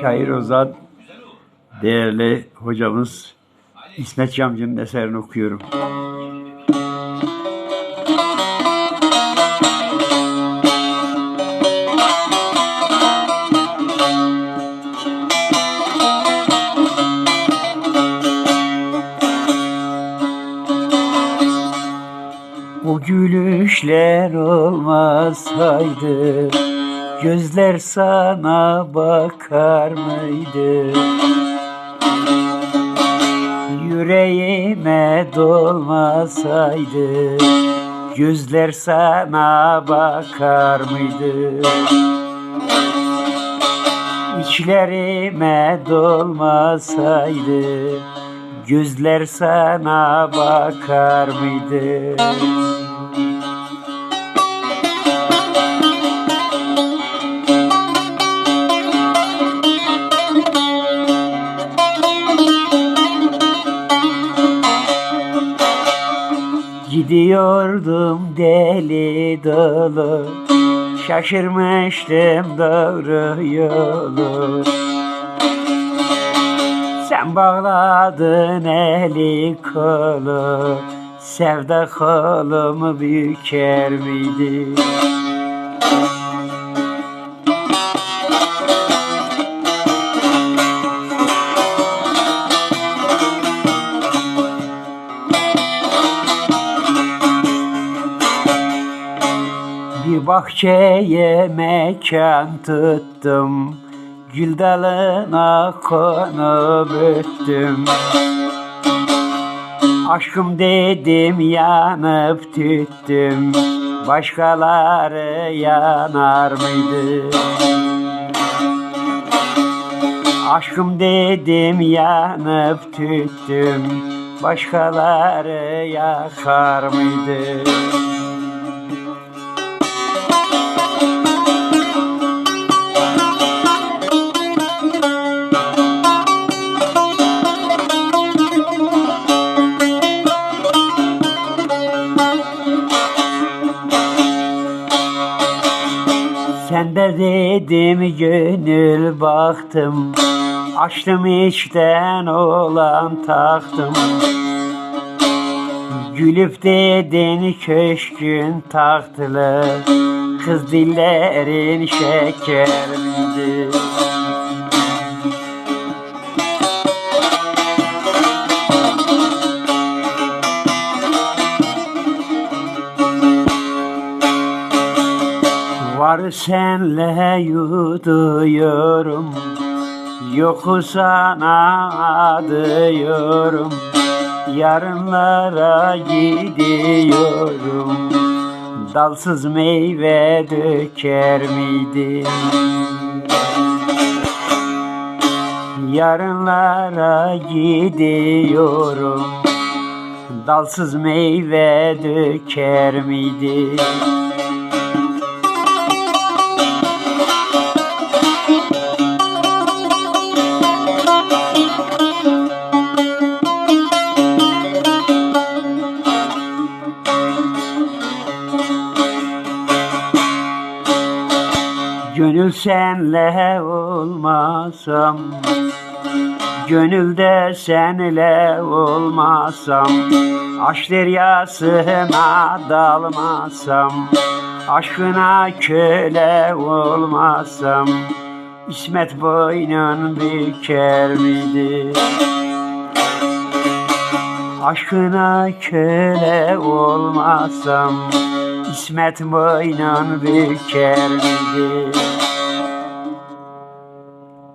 Şair Ozan, değerli hocamız İsmet Camcı'nın eserini okuyorum. Bu gülüşler olmasaydı Gözler sana bakar mıydı? Yüreğime dolmasaydı Gözler sana bakar mıydı? İçlerime dolmasaydı Gözler sana bakar mıydı? Gidiyordum deli dolu Şaşırmıştım doğru yolu. Sen bağladın eli kolu. Sevda kolumu büker miydi? Bahçeye mekan tuttum Gül dalına konup öttüm Aşkım dedim yanıp tüttüm Başkaları yanar mıydı? Aşkım dedim yanıp tüttüm Başkaları yakar mıydı? Sen de dedim gönül baktım Açtım içten olan taktım Gülüp dedin köşkün tahtlı Kız dillerin şeker miydi? Var senle yuduyorum Yoku sana adıyorum Yarınlara gidiyorum Dalsız meyve döker miydim? Yarınlara gidiyorum Dalsız meyve döker miydim? Senle olmasam Gönülde senle olmasam Aşk deryasına dalmasam Aşkına köle olmasam İsmet boynun büker miydi? Aşkına köle olmasam İsmet boynun büker miydi?